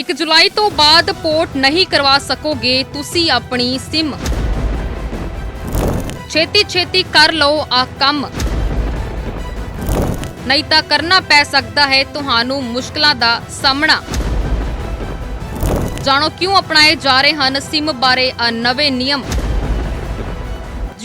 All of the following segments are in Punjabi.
1 ਜੁਲਾਈ ਤੋਂ ਬਾਅਦ ਪੋਰਟ ਨਹੀਂ ਕਰਵਾ ਸਕੋਗੇ ਤੁਸੀਂ ਆਪਣੀ ਸਿਮ। ਛੇਤੀ ਛੇਤੀ ਕਰ ਲਓ ਆ ਕੰਮ। ਨਹੀਂ ਤਾਂ ਕਰਨਾ ਪੈ ਸਕਦਾ ਹੈ ਤੁਹਾਨੂੰ ਮੁਸ਼ਕਲਾਂ ਦਾ ਸਾਹਮਣਾ। ਜਾਣੋ ਕਿਉਂ ਅਪਣਾਏ ਜਾ ਰਹੇ ਹਨ ਸਿਮ ਬਾਰੇ ਆ ਨਵੇਂ ਨਿਯਮ।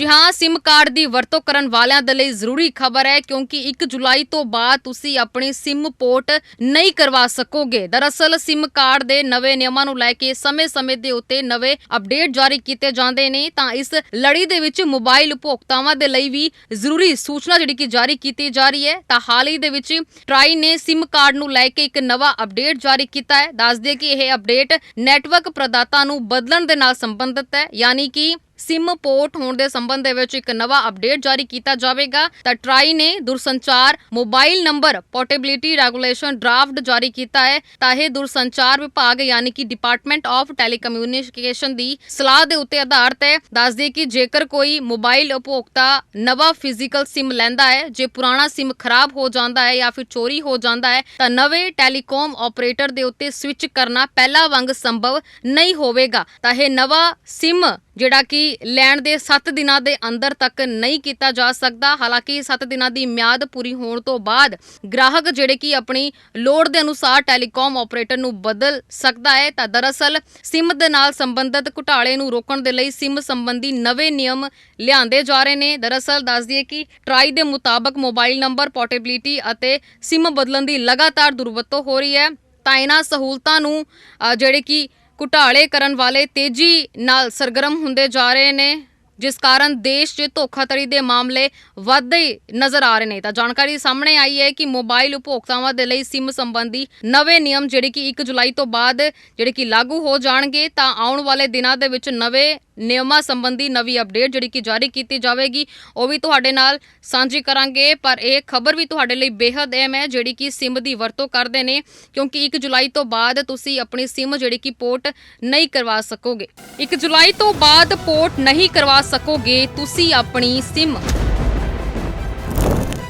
ਜੀ ਹਾਂ ਸਿਮ ਕਾਰਡ ਦੀ ਵਰਤੋਂ ਕਰਨ ਵਾਲਿਆਂ ਦੇ ਲਈ ਜ਼ਰੂਰੀ ਖਬਰ ਹੈ ਕਿਉਂਕਿ 1 ਜੁਲਾਈ ਤੋਂ ਬਾਅਦ ਤੁਸੀਂ ਆਪਣੀ ਸਿਮ ਪੋਰਟ ਨਹੀਂ ਕਰਵਾ ਸਕੋਗੇ। ਦਰਅਸਲ ਸਿਮ ਕਾਰਡ ਦੇ ਨਵੇਂ ਨਿਯਮਾਂ ਨੂੰ ਲੈ ਕੇ ਸਮੇਂ-ਸਮੇਂ ਦੇ ਉੱਤੇ ਨਵੇਂ ਅਪਡੇਟ ਜਾਰੀ ਕੀਤੇ ਜਾਂਦੇ ਨੇ, ਤਾਂ ਇਸ ਲੜੀ ਦੇ ਵਿੱਚ ਮੋਬਾਈਲ ਉਪਭੋਗਤਾਵਾਂ ਦੇ ਲਈ ਵੀ ਜ਼ਰੂਰੀ ਸੂਚਨਾ ਜਿਹੜੀ ਕਿ ਜਾਰੀ ਕੀਤੀ ਜਾ ਰਹੀ ਹੈ। ਤਾਂ ਹਾਲ ਹੀ ਦੇ ਵਿੱਚ ਟਰਾਈ ਨੇ ਸਿਮ ਕਾਰਡ ਨੂੰ ਲੈ ਕੇ ਇੱਕ ਨਵਾਂ ਅਪਡੇਟ ਜਾਰੀ ਕੀਤਾ ਹੈ। ਦੱਸ ਦਈਏ ਕਿ ਇਹ ਅਪਡੇਟ ਨੈਟਵਰਕ ਪ੍ਰਦਾਤਾ ਨੂੰ ਬਦਲਣ ਦੇ ਨਾਲ ਸੰਬੰਧਿਤ ਹੈ, ਯਾਨੀ ਕਿ ਸਿਮ ਪੋਰਟ ਹੋਣ ਦੇ ਸੰਬੰਧ ਦੇ ਵਿੱਚ ਇੱਕ ਨਵਾਂ ਅਪਡੇਟ ਜਾਰੀ ਕੀਤਾ ਜਾਵੇਗਾ। ਤਾਂ ਟਰਾਈ ਨੇ ਦੂਰਸੰਚਾਰ mobile number, portability regulation draft ਜਾਰੀ ਕੀਤਾ ਹੈ। ਤਾਂ ਇਹ ਦੂਰਸੰਚਾਰ ਵਿਭਾਗ ਯਾਨੀ ਕਿ ਡਿਪਾਰਟਮੈਂਟ ਆਫ ਟੈਲੀਕਮਿਊਨੀਕੇਸ਼ਨ ਦੀ ਸਲਾਹ ਦੇ ਉੱਤੇ ਆਧਾਰਿਤ ਹੈ। ਦੱਸ ਦਈਏ ਕਿ ਜੇਕਰ ਕੋਈ ਮੋਬਾਈਲ ਉਪਭੋਗਤਾ ਨਵਾਂ ਫਿਜ਼ੀਕਲ ਸਿਮ ਲੈਂਦਾ ਹੈ, ਜੇ ਪੁਰਾਣਾ ਸਿਮ ਖਰਾਬ ਹੋ ਜਾਂਦਾ ਹੈ ਜਾਂ ਫਿਰ ਚੋਰੀ ਹੋ ਜਾਂਦਾ ਹੈ, ਤਾਂ ਨਵੇਂ ਟੈਲੀਕਾਮ ਆਪਰੇਟਰ ਦੇ ਉੱਤੇ ਸਵਿਚ ਕਰਨਾ ਪਹਿਲਾਂ ਵਾਂਗ ਸੰਭਵ ਨਹੀਂ ਹੋਵੇਗਾ। ਤਾਂ ਇਹ ਨਵਾਂ ਸਿਮ ਜਿਹੜਾ ਕਿ ਲੈਣ ਦੇ 7 ਦਿਨਾਂ ਦੇ ਅੰਦਰ ਤੱਕ ਨਹੀਂ ਕੀਤਾ ਜਾ ਸਕਦਾ। ਹਾਲਾਂਕਿ 7 ਦਿਨਾਂ ਦੀ ਮਿਆਦ ਪੂਰੀ ਹੋਣ ਤੋਂ ਬਾਅਦ ਗ੍ਰਾਹਕ ਜਿਹੜੇ ਕਿ ਆਪਣੀ ਲੋੜ ਦੇ ਅਨੁਸਾਰ ਟੈਲੀਕਾਮ ਆਪਰੇਟਰ ਨੂੰ ਬਦਲ ਸਕਦਾ ਹੈ, ਤਾਂ ਦਰਅਸਲ ਸਿਮ ਦੇ ਨਾਲ ਸੰਬੰਧਿਤ ਘੁਟਾਲੇ ਨੂੰ ਰੋਕਣ ਦੇ ਲਈ ਸਿਮ ਸੰਬੰਧੀ ਨਵੇਂ ਨਿਯਮ ਲਿਆਂਦੇ ਜਾ ਰਹੇ ਨੇ। ਦਰਅਸਲ ਦੱਸ ਦਈਏ ਕਿ ਟਰਾਈ ਦੇ ਮੁਤਾਬਕ ਮੋਬਾਈਲ ਨੰਬਰ ਪੋਰਟੇਬਿਲਿਟੀ ਅਤੇ ਸਿਮ ਬਦਲਣ ਦੀ ਲਗਾਤਾਰ ਦੁਰਵਰਤੋਂ ਹੋ ਰਹੀ ਹੈ। ਤਾਂ ਇਹਨਾਂ ਸਹੂਲਤਾਂ ਨੂੰ ਜਿਹੜੇ ਕਿ ਘੁਟਾਲੇ ਕਰਨ ਵਾਲੇ ਤੇਜ਼ੀ ਨਾਲ ਸਰਗਰਮ ਹੁੰਦੇ ਜਾ ਰਹੇ ਨੇ। ਜਿਸ ਕਾਰਨ ਦੇਸ਼ 'ਚ ਧੋਖਾਧੜੀ ਦੇ ਮਾਮਲੇ ਵੱਧਦੇ ਨਜ਼ਰ ਆ ਰਹੇ ਨੇ। ਤਾਂ ਜਾਣਕਾਰੀ ਸਾਹਮਣੇ ਆਈ ਹੈ ਕਿ ਮੋਬਾਈਲ ਉਪਭੋਗਤਾਵਾਂ ਦੇ ਲਈ ਸਿਮ ਸੰਬੰਧੀ ਨਵੇਂ ਨਿਯਮ ਜਿਹੜੇ ਕਿ 1 ਜੁਲਾਈ ਤੋਂ ਬਾਅਦ ਜਿਹੜੇ ਕਿ ਲਾਗੂ ਹੋ ਜਾਣਗੇ, ਤਾਂ ਆਉਣ ਵਾਲੇ ਦਿਨਾਂ ਦੇ ਵਿੱਚ ਨਵੇਂ ਨਿਯਮਾਂ ਸੰਬੰਧੀ ਨਵੀਂ ਅਪਡੇਟ ਜਿਹੜੀ ਕਿ ਜਾਰੀ ਕੀਤੀ ਜਾਵੇਗੀ, ਉਹ ਵੀ ਤੁਹਾਡੇ ਨਾਲ ਸਾਂਝੀ ਕਰਾਂਗੇ। ਪਰ ਇਹ ਖਬਰ ਵੀ ਤੁਹਾਡੇ ਲਈ ਬੇहद ਅਹਿਮ ਹੈ ਜਿਹੜੀ ਕਿ ਸਿਮ ਦੀ ਵਰਤੋਂ ਕਰਦੇ ਨੇ, ਕਿਉਂਕਿ 1 ਜੁਲਾਈ ਤੋਂ ਬਾਅਦ ਤੁਸੀਂ ਆਪਣੀ ਸਿਮ ਜਿਹੜੀ ਕਿ ਪੋਰਟ ਨਹੀਂ ਕਰਵਾ ਸਕੋਗੇ। 1 ਜੁਲਾਈ ਤੋਂ ਬਾਅਦ ਪੋਰਟ ਨਹੀਂ ਕਰਵਾ ਸਕੋਗੇ ਤੁਸੀਂ ਆਪਣੀ ਸਿਮ?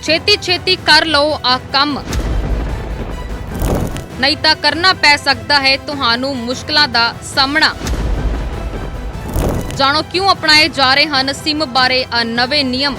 ਛੇਤੀ ਛੇਤੀ ਕਰ ਲਓ ਆ ਕੰਮ। ਨਹੀਂ ਤਾਂ ਕਰਨਾ ਪੈ ਸਕਦਾ ਹੈ ਤੁਹਾਨੂੰ ਮੁਸ਼ਕਲਾਂ ਦਾ ਸਾਹਮਣਾ। ਜਾਣੋ ਕਿਉਂ ਅਪਣਾਏ ਜਾ ਰਹੇ ਹਨ ਸਿਮ ਬਾਰੇ ਆ ਨਵੇਂ ਨਿਯਮ?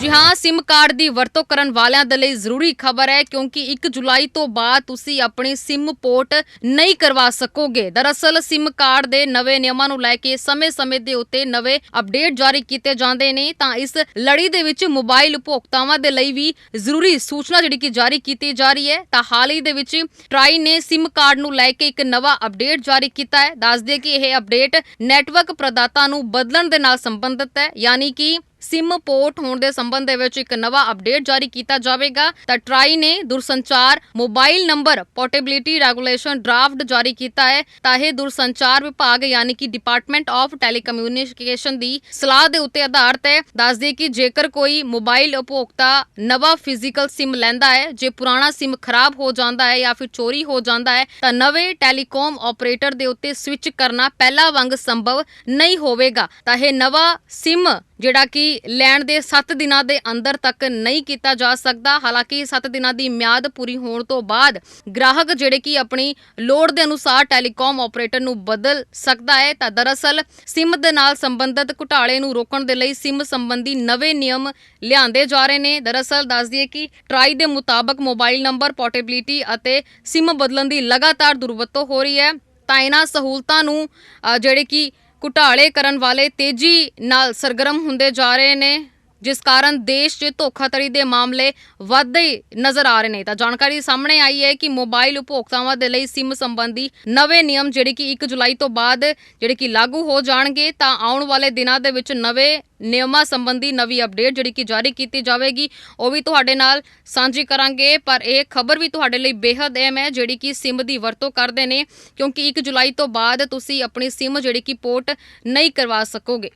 ਜੀ ਹਾਂ ਸਿਮ ਕਾਰਡ ਦੀ ਵਰਤੋਂ ਕਰਨ ਵਾਲਿਆਂ ਦੇ ਲਈ ਜ਼ਰੂਰੀ ਖਬਰ ਹੈ ਕਿਉਂਕਿ 1 ਜੁਲਾਈ ਤੋਂ ਬਾਅਦ ਤੁਸੀਂ ਆਪਣੀ ਸਿਮ ਪੋਰਟ ਨਹੀਂ ਕਰਵਾ ਸਕੋਗੇ। ਦਰਅਸਲ ਸਿਮ ਕਾਰਡ ਦੇ ਨਵੇਂ ਨਿਯਮਾਂ ਨੂੰ ਲੈ ਕੇ ਸਮੇਂ-ਸਮੇਂ ਦੇ ਉੱਤੇ ਨਵੇਂ ਅਪਡੇਟ ਜਾਰੀ ਕੀਤੇ ਜਾਂਦੇ ਨੇ, ਤਾਂ ਇਸ ਲੜੀ ਦੇ ਵਿੱਚ ਮੋਬਾਈਲ ਉਪਭੋਗਤਾਵਾਂ ਦੇ ਲਈ ਵੀ ਜ਼ਰੂਰੀ ਸੂਚਨਾ ਜਿਹੜੀ ਕਿ ਜਾਰੀ ਕੀਤੀ ਜਾ ਰਹੀ ਹੈ। ਤਾਂ ਹਾਲ ਹੀ ਦੇ ਵਿੱਚ ਟਰਾਈ ਨੇ ਸਿਮ ਕਾਰਡ ਨੂੰ ਲੈ ਕੇ ਇੱਕ ਨਵਾਂ ਅਪਡੇਟ ਜਾਰੀ ਕੀਤਾ ਹੈ। ਦੱਸ ਦਈਏ ਕਿ ਇਹ ਅਪਡੇਟ ਨੈਟਵਰਕ ਪ੍ਰਦਾਤਾ ਨੂੰ ਬਦਲਣ ਦੇ ਨਾਲ ਸੰਬੰਧਿਤ ਹੈ, ਯਾਨੀ ਕਿ ਸਿਮ ਪੋਰਟ ਹੋਣ ਦੇ ਸੰਬੰਧ ਦੇ ਵਿੱਚ ਇੱਕ ਨਵਾਂ ਅਪਡੇਟ ਜਾਰੀ ਕੀਤਾ ਜਾਵੇਗਾ। ਤਾਂ ਟਰਾਈ ਨੇ ਦੂਰਸੰਚਾਰ mobile number, portability regulation draft ਜਾਰੀ ਕੀਤਾ ਹੈ। ਤਾਂ ਇਹ ਦੂਰਸੰਚਾਰ ਵਿਭਾਗ ਯਾਨੀ ਕਿ ਡਿਪਾਰਟਮੈਂਟ ਆਫ ਟੈਲੀਕਮਿਊਨੀਕੇਸ਼ਨ ਦੀ ਸਲਾਹ ਦੇ ਉੱਤੇ ਆਧਾਰਿਤ ਹੈ। ਦੱਸ ਕਿ ਜੇਕਰ ਕੋਈ ਮੋਬਾਈਲ ਉਪਭੋਗਤਾ ਨਵਾਂ ਫਿਜ਼ੀਕਲ ਸਿਮ ਲੈਂਦਾ ਹੈ, ਜੇ ਪੁਰਾਣਾ ਸਿਮ ਖਰਾਬ ਹੋ ਜਾਂਦਾ ਹੈ ਜਾਂ ਫਿਰ ਚੋਰੀ ਹੋ ਜਾਂਦਾ ਹੈ, ਤਾਂ ਨਵੇਂ ਟੈਲੀਕਾਮ ਆਪਰੇਟਰ ਦੇ ਉੱਤੇ ਸਵਿਚ ਕਰਨਾ ਪਹਿਲਾਂ ਵਾਂਗ ਸੰਭਵ ਨਹੀਂ ਹੋਵੇਗਾ। ਤਾਂ ਇਹ ਨਵਾਂ ਸਿਮ ਜਿਹੜਾ ਕਿ ਲੈਣ ਦੇ 7 ਦਿਨਾਂ ਦੇ ਅੰਦਰ ਤੱਕ ਨਹੀਂ ਕੀਤਾ ਜਾ ਸਕਦਾ। ਹਾਲਾਂਕਿ 7 ਦਿਨਾਂ ਦੀ ਮਿਆਦ ਪੂਰੀ ਹੋਣ ਤੋਂ ਬਾਅਦ ਗ੍ਰਾਹਕ ਜਿਹੜੇ ਕਿ ਆਪਣੀ ਲੋੜ ਦੇ ਅਨੁਸਾਰ ਟੈਲੀਕਾਮ ਆਪਰੇਟਰ ਨੂੰ ਬਦਲ ਸਕਦਾ ਹੈ, ਤਾਂ ਦਰਅਸਲ ਸਿਮ ਦੇ ਨਾਲ ਸੰਬੰਧਿਤ ਘੁਟਾਲੇ ਨੂੰ ਰੋਕਣ ਦੇ ਲਈ ਸਿਮ ਸੰਬੰਧੀ ਨਵੇਂ ਨਿਯਮ ਲਿਆਂਦੇ ਜਾ ਰਹੇ ਨੇ। ਦਰਅਸਲ ਦੱਸ ਦਈਏ ਕਿ ਟਰਾਈ ਦੇ ਮੁਤਾਬਕ ਮੋਬਾਈਲ ਨੰਬਰ ਪੋਰਟੇਬਿਲਿਟੀ ਅਤੇ ਸਿਮ ਬਦਲਣ ਦੀ ਲਗਾਤਾਰ ਦੁਰਵਰਤੋਂ ਹੋ ਰਹੀ ਹੈ। ਤਾਂ ਇਹਨਾਂ ਸਹੂਲਤਾਂ ਨੂੰ ਜਿਹੜੇ ਕਿ ਘੁਟਾਲੇ ਕਰਨ ਵਾਲੇ ਤੇਜ਼ੀ ਨਾਲ ਸਰਗਰਮ ਹੁੰਦੇ ਜਾ ਰਹੇ ਨੇ। ਜਿਸ ਕਾਰਨ ਦੇਸ਼ 'ਚ ਧੋਖਾਧੜੀ ਦੇ ਮਾਮਲੇ ਵੱਧਦੇ ਨਜ਼ਰ ਆ ਰਹੇ ਨੇ। ਤਾਂ ਜਾਣਕਾਰੀ ਸਾਹਮਣੇ ਆਈ ਹੈ ਕਿ ਮੋਬਾਈਲ ਉਪਭੋਗਤਾਵਾਂ ਦੇ ਲਈ ਸਿਮ ਸੰਬੰਧੀ ਨਵੇਂ ਨਿਯਮ ਜਿਹੜੇ ਕਿ 1 ਜੁਲਾਈ ਤੋਂ ਬਾਅਦ ਜਿਹੜੇ ਕਿ ਲਾਗੂ ਹੋ ਜਾਣਗੇ, ਤਾਂ ਆਉਣ ਵਾਲੇ ਦਿਨਾਂ ਦੇ ਵਿੱਚ ਨਵੇਂ ਨਿਯਮਾਂ ਸੰਬੰਧੀ ਨਵੀਂ ਅਪਡੇਟ ਜਿਹੜੀ ਕਿ ਜਾਰੀ ਕੀਤੀ ਜਾਵੇਗੀ, ਉਹ ਵੀ ਤੁਹਾਡੇ ਨਾਲ ਸਾਂਝੀ ਕਰਾਂਗੇ। ਪਰ ਇਹ ਖਬਰ ਵੀ ਤੁਹਾਡੇ ਲਈ ਬੇहद ਅਹਿਮ ਹੈ ਜਿਹੜੀ ਕਿ ਸਿਮ ਦੀ ਵਰਤੋਂ ਕਰਦੇ ਨੇ, ਕਿਉਂਕਿ 1 ਜੁਲਾਈ ਤੋਂ ਬਾਅਦ ਤੁਸੀਂ ਆਪਣੀ ਸਿਮ ਜਿਹੜੀ ਕਿ ਪੋਰਟ ਨਹੀਂ ਕਰਵਾ ਸਕੋਗੇ।